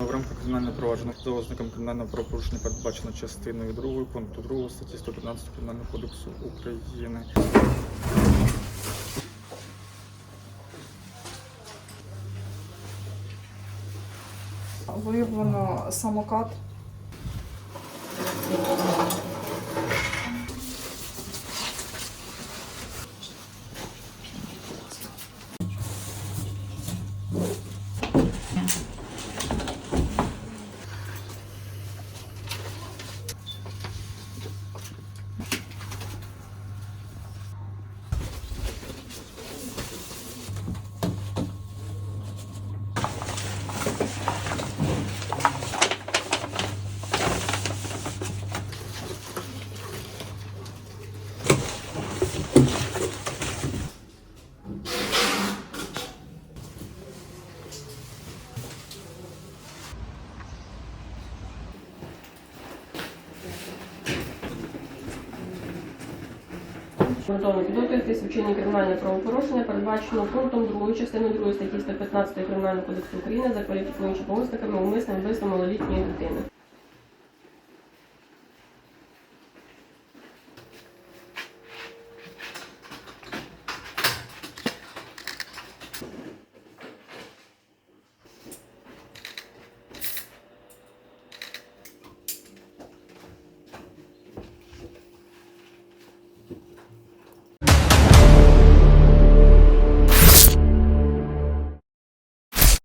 Відкриваємо кримінального провадження за ознаком кримінального правопорушення, передбачено частиною 2 пункту 2 статті 115 Кримінального кодексу України. Виявлено самокат. Готові підготуйтесь вчинення кримінального правопорушення, передбачено пунктом 2 частини 2 статті 115 Кримінального кодексу України за кваліфікуючи помисниками умисне вбивство малолітньої дитини.